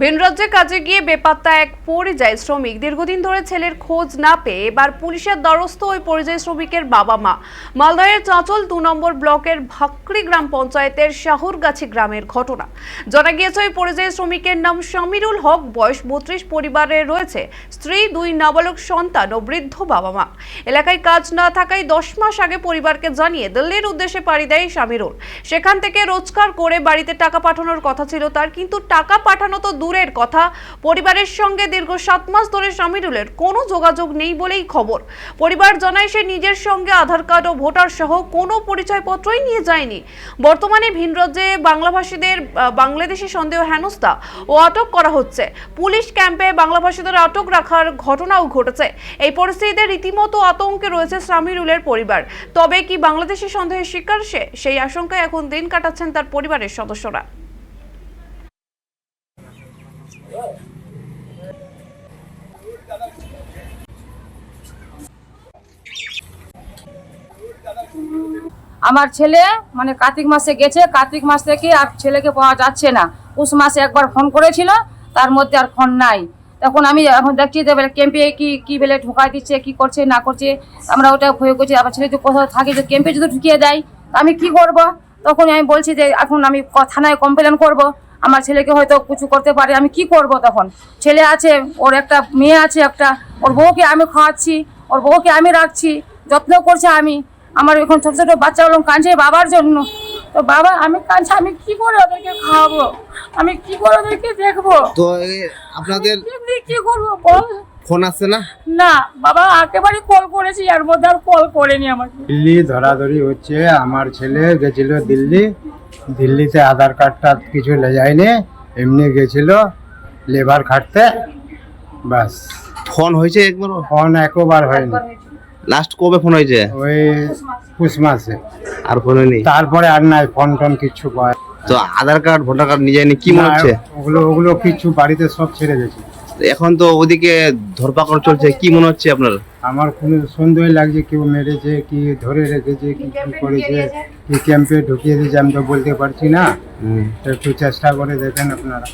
ভিন রাজ্যে কাজে গিয়ে বেপাত্তা এক পরিযায়ী শ্রমিক দীর্ঘদিন ধরে ছেলের খোঁজ না পেয়ে এবার পুলিশের দ্বারস্থ ওই পরিযায়ী শ্রমিকের বাবা মা। মালদহের চাঁচল দু নম্বর ব্লকের ভাকরি গ্রাম পঞ্চায়েতের শাহুরগাছি গ্রামের ঘটনা। জানা গিয়েছে ওই পরিযায়ী শ্রমিকের নাম শামিরুল হক, বয়স বত্রিশ, পরিবারে রয়েছে স্ত্রী, দুই নাবালক সন্তান ও বৃদ্ধ বাবা মা। এলাকায় কাজ না থাকায় দশ মাস আগে পরিবারকে জানিয়ে দিল্লির উদ্দেশ্যে পাড়ি দেয় শামিরুল। সেখান থেকে রোজগার করে বাড়িতে টাকা পাঠানোর কথা ছিল তার, কিন্তু টাকা পাঠানো তো দূরের কথা। পরিবারের সঙ্গে দীর্ঘ সাত মাস ধরে শামিরুলের কোনো যোগাযোগ নেই বলেই খবর। পরিবার জানায় সে নিজের সঙ্গে আধার কার্ড ও ভোটার সহ কোনো পরিচয়পত্রই নিয়ে যায়নি। বর্তমানে ভিন রাজ্যে বাংলাভাষীদের বাংলাদেশি সন্দেহ হেনস্থা ও আটক করা হচ্ছে। পুলিশ ক্যাম্পে বাংলাভাষীদের আটক রাখার ঘটনাও ঘটেছে। এই পরিস্থিতিতে রীতিমতো আতঙ্কে রয়েছে সামিরুলের পরিবার। তবে কি বাংলাদেশি সন্দেহের শিকার সে? সেই আশঙ্কায় এখন দিন কাটাচ্ছেন তার পরিবারের সদস্যরা। আমার ছেলে মানে কার্তিক মাসে গেছে, কার্তিক মাস থেকে আর ছেলেকে পাওয়া যাচ্ছে না। পুষ মাসে একবার ফোন করেছিল, তার মধ্যে আর ফোন নাই। তখন আমি এখন দেখছি যে বলে ক্যাম্পে কি কি বেলে ঢুকাই দিচ্ছে, কি করছে, না করছে, আমরা ওটা ভয় করছি, আবার ছেলে যদি কোথাও থাকে যে ক্যাম্পে যদি ঢুকিয়ে দেয়, তা আমি কি করব? তখন আমি বলছি যে এখন আমি থানায় কমপ্লেন করব। আমার ছেলেকে হয়তো কিছু করতে পারে, আমি কি করব তখন? ছেলে আছে, ওর একটা মেয়ে আছে, একটা, ওর বউকে আমি খাওয়াচ্ছি, ওর বউকে আমি রাখছি, যত্ন করছে আমি। আমার এখন ছোট ছোট বাচ্চাগুলো কাঁদছে বাবার জন্য। তো বাবা আমি কাঁদছি আমি কি করে ওদেরকে খাওয়াবো? আমি কি করে ওদেরকে দেখব? তো আপনাদের কি করব বল। ফোন আসছে না? না বাবা একেবারে কল করেছি এর মধ্যে আর কল করেনি আমাকে। দিল্লি ধরাধরি হচ্ছে আমার ছেলে গেছিল দিল্লি। দিল্লিতে আধার কার্ডটা কিছু লে যায়নি এমনি গেছিল লেবার খাটতে বাস। ফোন হয়েছে একবার ফোন একবার হয়নি। লাস্ট কবে ফোন হয়েছে? ওই পুষ মাসে। আর ফোন হয়নি? তারপরে আর নাই ফোন টোন কিচ্ছু পায় তো আধার কার্ড ভোটার কার্ড নিয়ে যায়নি কি মনে হচ্ছে? ওগুলো ওগুলো কিচ্ছু বাড়িতে সব ছেড়ে গেছে এখন তো ওদিকে ধরপাকড় চলছে কি মনে হচ্ছে আপনার? আমার কোনো সন্দেহ লাগছে কেউ মেরেছে কি ধরে রেখেছে কি কি করেছে কি ক্যাম্পে ঢুকিয়ে দিয়েছে আমি তো বলতে পারছি না। একটু চেষ্টা করে দেখেন আপনারা।